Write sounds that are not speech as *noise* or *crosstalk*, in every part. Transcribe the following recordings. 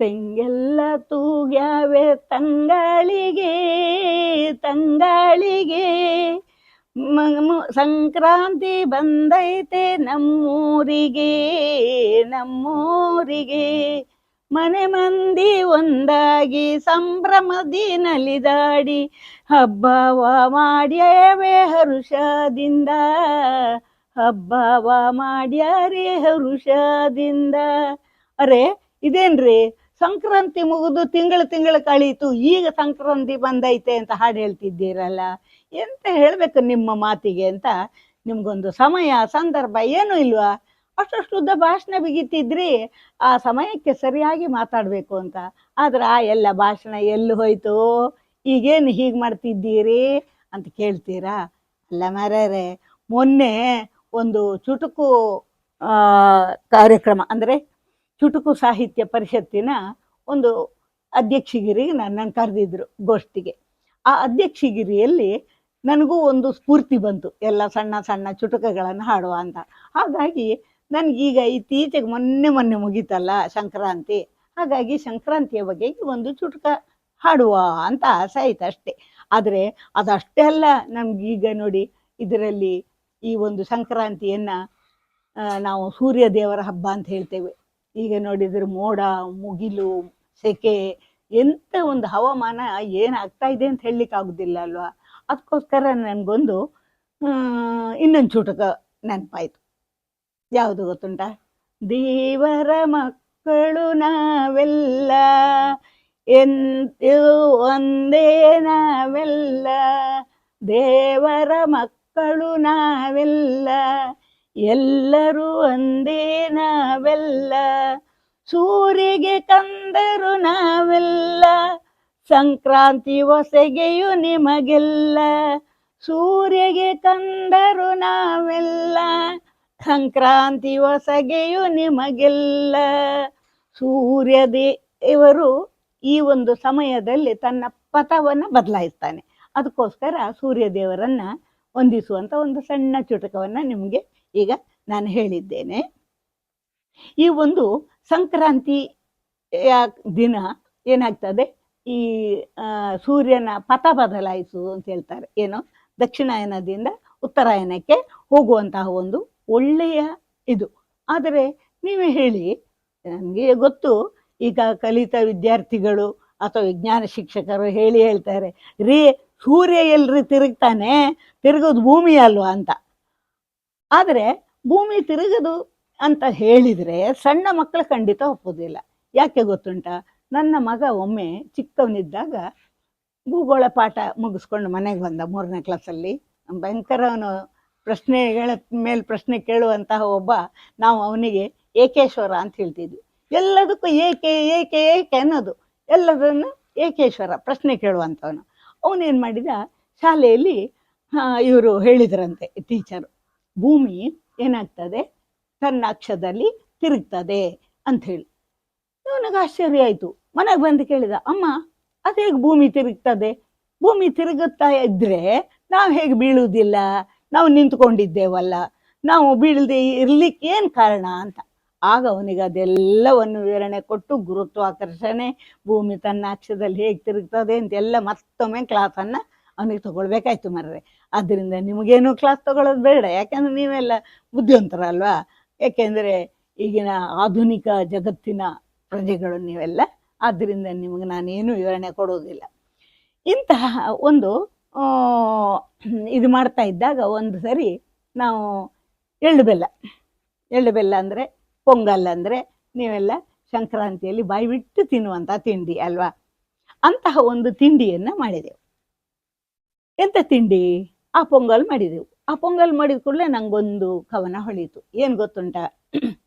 ತೆಂಗೆಲ್ಲ ತೂಗ್ಯಾವೆ ತಂಗಾಳಿಗೆ ತಂಗಾಳಿಗೆ. ಸಂಕ್ರಾಂತಿ ಬಂದೈತೆ ನಮ್ಮೂರಿಗೆ ನಮ್ಮೂರಿಗೆ. ಮನೆ ಮಂದಿ ಒಂದಾಗಿ ಸಂಭ್ರಮದಿ ನಲಿದಾಡಿ ಹಬ್ಬವ ಮಾಡ್ಯವೆ ಹರುಷದಿಂದ. ಹಬ್ಬವ ಮಾಡ್ಯಾರೆ ಹರುಷದಿಂದ. ಅರೆ, ಇದೇನ್ರಿ? ಸಂಕ್ರಾಂತಿ ಮುಗಿದು ತಿಂಗಳು ತಿಂಗಳು ಕಳೀತು, ಈಗ ಸಂಕ್ರಾಂತಿ ಬಂದೈತೆ ಅಂತ ಹಾಡು ಹೇಳ್ತಿದ್ದೀರಲ್ಲ? ಎಂತ ಹೇಳಬೇಕು ನಿಮ್ಮ ಮಾತಿಗೆ ಅಂತ ನಿಮ್ಗೊಂದು ಸಮಯ, ಸಂದರ್ಭ ಏನು ಇಲ್ವಾ? ಅಷ್ಟಷ್ಟು ಉದ್ದ ಭಾಷಣ ಬಿಗಿತಿದ್ರಿ, ಆ ಸಮಯಕ್ಕೆ ಸರಿಯಾಗಿ ಮಾತಾಡಬೇಕು ಅಂತ. ಆದ್ರೆ ಆ ಎಲ್ಲ ಭಾಷಣ ಎಲ್ಲಿ ಹೋಯ್ತು? ಈಗೇನು ಹೀಗೆ ಮಾಡ್ತಿದ್ದೀರಿ ಅಂತ ಕೇಳ್ತೀರಾ? ಅಲ್ಲ ಮರ್ಯಾರೆ ಮೊನ್ನೆ ಒಂದು ಚುಟುಕು ಕಾರ್ಯಕ್ರಮ, ಅಂದರೆ ಚುಟುಕು ಸಾಹಿತ್ಯ ಪರಿಷತ್ತಿನ ಒಂದು ಅಧ್ಯಕ್ಷಗಿರಿಗೆ ನನ್ನನ್ನು ಕರೆದಿದ್ರು ಗೋಷ್ಠಿಗೆ. ಆ ಅಧ್ಯಕ್ಷಗಿರಿಯಲ್ಲಿ ನನಗೂ ಒಂದು ಸ್ಫೂರ್ತಿ ಬಂತು, ಎಲ್ಲ ಸಣ್ಣ ಸಣ್ಣ ಚುಟುಕಗಳನ್ನು ಹಾಡುವ ಅಂತ. ಹಾಗಾಗಿ ನನಗೀಗ ಇತ್ತೀಚೆಗೆ ಮೊನ್ನೆ ಮೊನ್ನೆ ಮುಗೀತಲ್ಲ ಸಂಕ್ರಾಂತಿ. ಹಾಗಾಗಿ ಸಂಕ್ರಾಂತಿಯ ಬಗ್ಗೆ ಒಂದು ಚುಟುಕ ಹಾಡುವ ಅಂತ ಆಸೆ ಆಯ್ತು ಅಷ್ಟೇ. ಆದರೆ ಅದಷ್ಟೇ ಅಲ್ಲ, ನಮ್ಗೀಗ ನೋಡಿ ಇದರಲ್ಲಿ ಈ ಒಂದು ಸಂಕ್ರಾಂತಿಯನ್ನು ನಾವು ಸೂರ್ಯ ದೇವರ ಹಬ್ಬ ಅಂತ ಹೇಳ್ತೇವೆ. ಈಗ ನೋಡಿದ್ರೆ ಮೋಡ, ಮುಗಿಲು, ಸೆಕೆ ಎಂಥ ಒಂದು ಹವಾಮಾನ ಏನಾಗ್ತಾ ಇದೆ ಅಂತ ಹೇಳಲಿಕ್ಕೆ ಆಗುದಿಲ್ಲ ಅಲ್ವಾ? ಅದಕ್ಕೋಸ್ಕರ ನನಗೊಂದು ಇನ್ನೊಂದು ಚುಟುಕ ನೆನಪಾಯ್ತು. ಯಾವುದು ಗೊತ್ತುಂಟ? ದೇವರ ಮಕ್ಕಳು ನಾವೆಲ್ಲ, ಎಂತ ಒಂದೇ ನಾವೆಲ್ಲ, ದೇವರ ಮಕ್ಕಳು ನಾವೆಲ್ಲ ಎಲ್ಲರೂ ಒಂದೇ ನಾವೆಲ್ಲ. ಸೂರ್ಯಗೆ ಕಂದರು ನಾವೆಲ್ಲ. ಸಂಕ್ರಾಂತಿ ಹೊಸಗೆಯು ನಿಮಗೆಲ್ಲ. ಸೂರ್ಯಗೆ ಕಂದರು ನಾವೆಲ್ಲ. ಸಂಕ್ರಾಂತಿ ಹೊಸಗೆಯು ನಿಮಗೆಲ್ಲ. ಸೂರ್ಯ ದೇವರು ಈ ಒಂದು ಸಮಯದಲ್ಲಿ ತನ್ನ ಪಥವನ್ನು ಬದಲಾಯಿಸ್ತಾನೆ. ಅದಕ್ಕೋಸ್ಕರ ಸೂರ್ಯ ದೇವರನ್ನ ವಂದಿಸುವಂತ ಒಂದು ಸಣ್ಣ ಚುಟುಕವನ್ನ ನಿಮಗೆ ಈಗ ನಾನು ಹೇಳಿದ್ದೇನೆ. ಈ ಒಂದು ಸಂಕ್ರಾಂತಿ ದಿನ ಏನಾಗ್ತದೆ? ಈ ಸೂರ್ಯನ ಪಥ ಬದಲಾಯಿಸು ಅಂತ ಹೇಳ್ತಾರೆ. ಏನು ದಕ್ಷಿಣಾಯನದಿಂದ ಉತ್ತರಾಯಣಕ್ಕೆ ಹೋಗುವಂತಹ ಒಂದು ಒಳ್ಳೆಯ ಇದು. ಆದರೆ ನೀವೇ ಹೇಳಿ, ನನಗೆ ಗೊತ್ತು, ಈಗ ಕಲಿತ ವಿದ್ಯಾರ್ಥಿಗಳು ಅಥವಾ ವಿಜ್ಞಾನ ಶಿಕ್ಷಕರು ಹೇಳಿ ಹೇಳ್ತಾರೆ, ರೀ, ಸೂರ್ಯ ಎಲ್ರಿ ತಿರುಗ್ತಾನೆ, ತಿರುಗೋದು ಭೂಮಿ ಅಲ್ವಾ ಅಂತ. ಆದರೆ ಭೂಮಿ ತಿರುಗದು ಅಂತ ಹೇಳಿದರೆ ಸಣ್ಣ ಮಕ್ಕಳು ಖಂಡಿತ ಒಪ್ಪೋದಿಲ್ಲ. ಯಾಕೆ ಗೊತ್ತುಂಟ? ನನ್ನ ಮಗ ಒಮ್ಮೆ ಚಿಕ್ಕವನಿದ್ದಾಗ ಭೂಗೋಳ ಪಾಠ ಮುಗಿಸ್ಕೊಂಡು ಮನೆಗೆ ಬಂದ ಮೂರನೇ ಕ್ಲಾಸಲ್ಲಿ ಭಯಂಕರ ಅವನು ಪ್ರಶ್ನೆಗಳ ಮೇಲೆ ಪ್ರಶ್ನೆ ಕೇಳುವಂತಹ ಒಬ್ಬ ನಾವು ಅವನಿಗೆ ಏಕೇಶ್ವರ ಅಂತ ಹೇಳ್ತಿದ್ವಿ. ಎಲ್ಲದಕ್ಕೂ ಏಕೆ ಏಕೆ ಏಕೆ ಅನ್ನೋದು. ಎಲ್ಲದನ್ನು ಏಕೇಶ್ವರ ಪ್ರಶ್ನೆ ಕೇಳುವಂಥವನು ಅವನೇನು ಮಾಡಿದ? ಶಾಲೆಯಲ್ಲಿ ಇವರು ಹೇಳಿದ್ರಂತೆ ಟೀಚರು ಭೂಮಿ ಏನಾಗ್ತದೆ? ತನ್ನ ಅಕ್ಷದಲ್ಲಿ ತಿರುಗ್ತದೆ ಅಂತ ಹೇಳಿ. ಇವನಿಗೆ ಆಶ್ಚರ್ಯ ಆಯಿತು. ಮನೆಗೆ ಬಂದು ಕೇಳಿದ, ಅಮ್ಮ, ಅದು ಹೇಗೆ ಭೂಮಿ ತಿರುಗ್ತದೆ? ಭೂಮಿ ತಿರುಗುತ್ತಾ ಇದ್ರೆ ನಾವು ಹೇಗೆ ಬೀಳುವುದಿಲ್ಲ ನಾವು ನಿಂತ್ಕೊಂಡಿದ್ದೇವಲ್ಲ, ನಾವು ಬೀಳದೆ ಇರ್ಲಿಕ್ಕೆ ಏನು ಕಾರಣ ಅಂತ. ಆಗ ಅವನಿಗೆ ಅದೆಲ್ಲವನ್ನು ವಿವರಣೆ ಕೊಟ್ಟು ಗುರುತ್ವಾಕರ್ಷಣೆ, ಭೂಮಿ ತನ್ನ ಅಕ್ಷದಲ್ಲಿ ಹೇಗೆ ತಿರುಗ್ತದೆ ಅಂತೆಲ್ಲ ಮತ್ತೊಮ್ಮೆ ಕ್ಲಾಸನ್ನು ಅವನಿಗೆ ತಗೊಳ್ಬೇಕಾಯ್ತು ಮರ್ರೆ. ಆದ್ದರಿಂದ ನಿಮಗೇನು ಕ್ಲಾಸ್ ತಗೊಳ್ಳೋದು ಬೇಡ. ಯಾಕಂದ್ರೆ ನೀವೆಲ್ಲ ಬುದ್ಧಿವಂತರಲ್ವಾ? ಯಾಕೆಂದರೆ ಈಗಿನ ಆಧುನಿಕ ಜಗತ್ತಿನ ಪ್ರಜೆಗಳು ನೀವೆಲ್ಲ. ಆದ್ದರಿಂದ ನಿಮಗೆ ನಾನೇನು ವಿವರಣೆ ಕೊಡೋದಿಲ್ಲ. ಇಂತಹ ಒಂದು ಇದು ಮಾಡ್ತಾ ಇದ್ದಾಗ ಒಂದು ಸರಿ ನಾವು ಎಳ್ಳು ಬೆಲ್ಲ. ಎಳ್ಳು ಬೆಲ್ಲ ಅಂದರೆ ಪೊಂಗಲ್ ಅಂದರೆ ನೀವೆಲ್ಲ ಸಂಕ್ರಾಂತಿಯಲ್ಲಿ ಬಾಯಿ ಬಿಟ್ಟು ತಿನ್ನುವಂಥ ತಿಂಡಿ ಅಲ್ವಾ? ಅಂತಹ ಒಂದು ತಿಂಡಿಯನ್ನು ಮಾಡಿದೆವು. ಎಂತ ತಿಂಡಿ? ಆ ಪೊಂಗಲ್ ಮಾಡಿದೆವು. ಆ ಪೊಂಗಲ್ ಮಾಡಿದ ಕೂಡಲೇ ನಂಗೊಂದು ಕವನ ಹೊಳೀತು. ಏನು ಗೊತ್ತುಂಟ? *clears throat*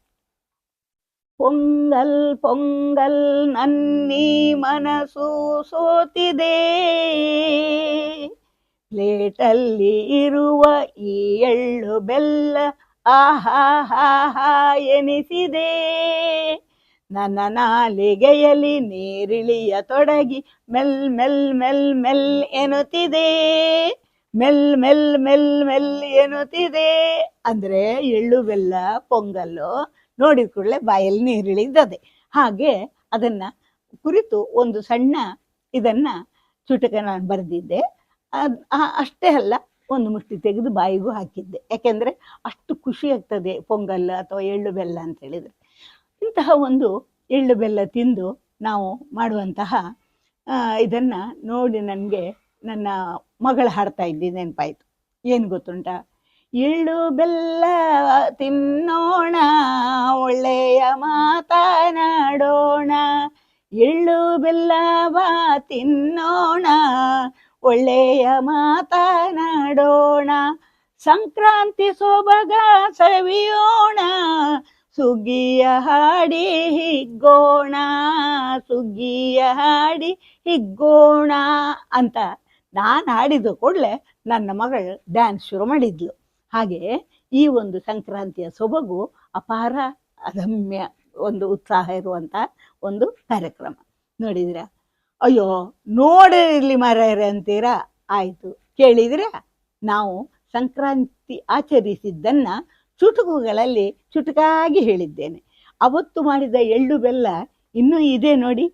ಪೊಂಗಲ್ ಪೊಂಗಲ್ ನನ್ನಿ ಮನಸ್ಸು ಸೋತಿದೆ. ಪ್ಲೇಟಲ್ಲಿ ಇರುವ ಈ ಎಳ್ಳು ಬೆಲ್ಲ ಆಹಾ ಹಾ ಎನಿಸಿದೆ. ನನ್ನ ನಾಲಿಗೆಯಲ್ಲಿ ನೀರಿಳಿಯ ತೊಡಗಿ ಮೆಲ್ ಮೆಲ್ ಮೆಲ್ ಮೆಲ್ ಎನ್ನುತ್ತಿದೆ. ಮೆಲ್ ಮೆಲ್ ಮೆಲ್ ಮೆಲ್ ಎನ್ನುತ್ತಿದೆ. ಅಂದ್ರೆ ಎಳ್ಳು, ಬೆಲ್ಲ, ಪೊಂಗಲ್ಲು ನೋಡಿದ ಕೂಡಲೇ ಬಾಯಲ್ಲಿ ನೀರಿಳಿದದೆ ಹಾಗೆ ಅದನ್ನ ಕುರಿತು ಒಂದು ಸಣ್ಣ ಇದನ್ನ ಚುಟಕ ನಾನು ಬರೆದಿದ್ದೆ. ಅಷ್ಟೇ ಅಲ್ಲ, ಒಂದು ಮುಷ್ಟಿ ತೆಗೆದು ಬಾಯಿಗೂ ಹಾಕಿದ್ದೆ. ಯಾಕೆಂದ್ರೆ ಅಷ್ಟು ಖುಷಿ ಆಗ್ತದೆ ಪೊಂಗಲ್ ಅಥವಾ ಎಳ್ಳು, ಬೆಲ್ಲ ಅಂತ ಹೇಳಿದ್ರೆ. ಇಂತಹ ಒಂದು ಎಳ್ಳು ಬೆಲ್ಲ ತಿಂದು ನಾವು ಮಾಡುವಂತಹ ಇದನ್ನು ನೋಡಿ ನನಗೆ ನನ್ನ ಮಗಳು ಹಾಡ್ತಾ ಇದ್ದಿ ನೆನಪಾಯಿತು. ಏನು ಗೊತ್ತುಂಟ? ಎಳ್ಳು ಬೆಲ್ಲ ತಿನ್ನೋಣ, ಒಳ್ಳೆಯ ಮಾತನಾಡೋಣ. ಎಳ್ಳು ಬಾ ತಿನ್ನೋಣ, ಒಳ್ಳೆಯ ಮಾತನಾಡೋಣ. ಸಂಕ್ರಾಂತಿ ಸೊಬಗ ಸವಿಯೋಣ ಸುಗ್ಗಿಯ ಹಾಡಿ ಹಿಗ್ಗೋಣ, ಸುಗ್ಗಿಯ ಹಾಡಿ ಹಿಗ್ಗೋಣ ಅಂತ ನಾನು ಹಾಡಿದ ಕೂಡಲೇ ನನ್ನ ಮಗಳು ಡ್ಯಾನ್ಸ್ ಶುರು ಮಾಡಿದ್ಲು. ಹಾಗೆ ಈ ಒಂದು ಸಂಕ್ರಾಂತಿಯ ಸೊಬಗು ಅಪಾರ ಅದಮ್ಯ ಒಂದು ಉತ್ಸಾಹ ಇರುವಂಥ ಒಂದು ಕಾರ್ಯಕ್ರಮ. ನೋಡಿದ್ರ? ಅಯ್ಯೋ, ನೋಡಿರಲಿ ಮರ್ಯಾರೆ ಅಂತೀರಾ? ಆಯಿತು. ಕೇಳಿದ್ರೆ? ನಾವು ಸಂಕ್ರಾಂತಿ ಆಚರಿಸಿದ್ದನ್ನ ಚುಟುಕುಗಳಲ್ಲಿ ಚುಟುಕಾಗಿ ಹೇಳಿದ್ದೇನೆ. ಅವತ್ತು ಮಾಡಿದ ಎಳ್ಳು ಬೆಲ್ಲ ಇನ್ನೂ ಇದೆ ನೋಡಿ.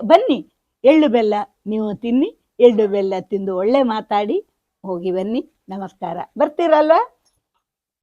ಬನ್ನಿ, ಎಳ್ಳು ಬೆಲ್ಲ ನೀವು ತಿನ್ನಿ, ಎಳ್ಳು ಬೆಲ್ಲ ತಿಂದು ಒಳ್ಳೆ ಮಾತಾಡಿ, ಹೋಗಿ ಬನ್ನಿ. ನಮಸ್ಕಾರ. ಬರ್ತೀರಲ್ವಾ?